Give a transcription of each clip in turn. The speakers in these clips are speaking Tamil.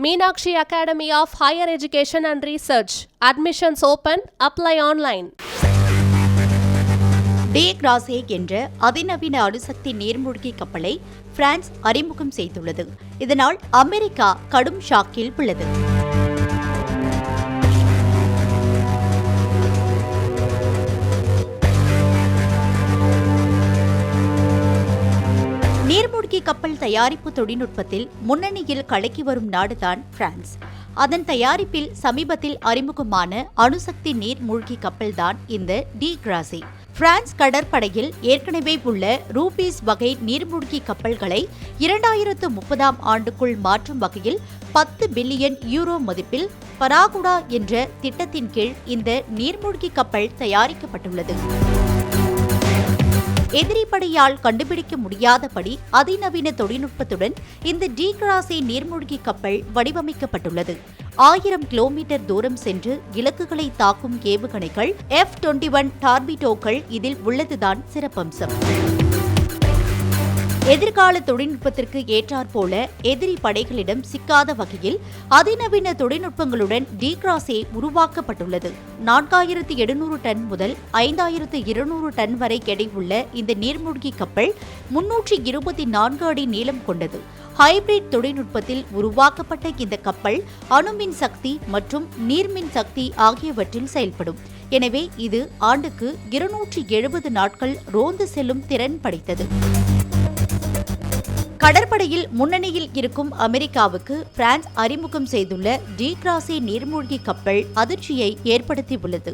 Meenakshi academy of higher education and research admissions open apply online D கிராசேக் என்ற அதிநவீன அணுசக்தி நீர்மூழ்கி கப்பலை பிரான்ஸ் அறிமுகம் செய்துள்ளது இதனால் அமெரிக்கா கடும் ஷாக்கில் உள்ளது கப்பல் தயாரிப்பு தொழில்நுட்பத்தில் முன்னணியில் கலக்கி வரும் நாடுதான் பிரான்ஸ். அதன் தயாரிப்பில் சமீபத்தில் அறிமுகமான அணுசக்தி நீர்மூழ்கி கப்பல்தான் இந்த டி கிராசி. பிரான்ஸ் கடற்படையில் ஏற்கனவே உள்ள ரூபீஸ் வகை நீர்மூழ்கி கப்பல்களை இரண்டாயிரத்து முப்பதாம் ஆண்டுக்குள் மாற்றும் வகையில் பத்து பில்லியன் யூரோ மதிப்பில் பராகுடா என்ற திட்டத்தின் கீழ் இந்த நீர்மூழ்கி கப்பல் தயாரிக்கப்பட்டுள்ளது. எதிரிப்படையால் கண்டுபிடிக்க முடியாதபடி அதிநவீன தொழில்நுட்பத்துடன் இந்த டி கிராசி நீர்மூழ்கி கப்பல் வடிவமைக்கப்பட்டுள்ளது. ஆயிரம் கிலோமீட்டர் தூரம் சென்று இலக்குகளை தாக்கும் ஏவுகணைகள் எஃப் டுவெண்டி ஒன் டார்பிடோக்கள் இதில் உள்ளதுதான் சிறப்பம்சம். எதிர்கால தொழில்நுட்பத்திற்கு ஏற்றாற்போல எதிரி படைகளிடம் சிக்காத வகையில் அதிநவீன தொழில்நுட்பங்களுடன் டிகிராசே உருவாக்கப்பட்டுள்ளது. நான்காயிரத்து எழுநூறு டன் முதல் ஐந்தாயிரத்து இருநூறு டன் வரை எடை உள்ள இந்த நீர்மூழ்கி கப்பல் முன்னூற்றி இருபத்தி நான்கு அடி நீளம் கொண்டது. ஹைபிரிட் தொழில்நுட்பத்தில் உருவாக்கப்பட்ட இந்த கப்பல் அணுமின் சக்தி மற்றும் நீர்மின் சக்தி ஆகியவற்றில் செயல்படும். எனவே இது ஆண்டுக்கு இருநூற்றி எழுபது நாட்கள் ரோந்து செல்லும் திறன் படைத்தது. கடற்படையில் முன்னணியில் இருக்கும் அமெரிக்காவுக்கு பிரான்ஸ் அறிமுகம் செய்துள்ள டிகிராசி நீர்மூழ்கி கப்பல் அதிர்ச்சியை ஏற்படுத்தியுள்ளது.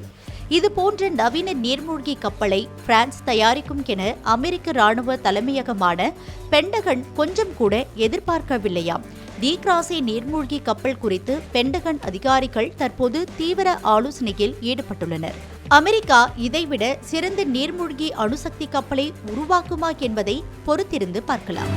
இதுபோன்ற நவீன நீர்மூழ்கி கப்பலை பிரான்ஸ் தயாரிக்கும் என அமெரிக்க ராணுவ தலைமையகமான பெண்டகன் கொஞ்சம் கூட எதிர்பார்க்கவில்லையாம். டிகிராசி நீர்மூழ்கி கப்பல் குறித்து பெண்டகன் அதிகாரிகள் தற்போது தீவிர ஆலோசனையில் ஈடுபட்டுள்ளனர். அமெரிக்கா இதைவிட சிறந்த நீர்மூழ்கி அணுசக்தி கப்பலை உருவாக்குமா என்பதை பொறுத்திருந்து பார்க்கலாம்.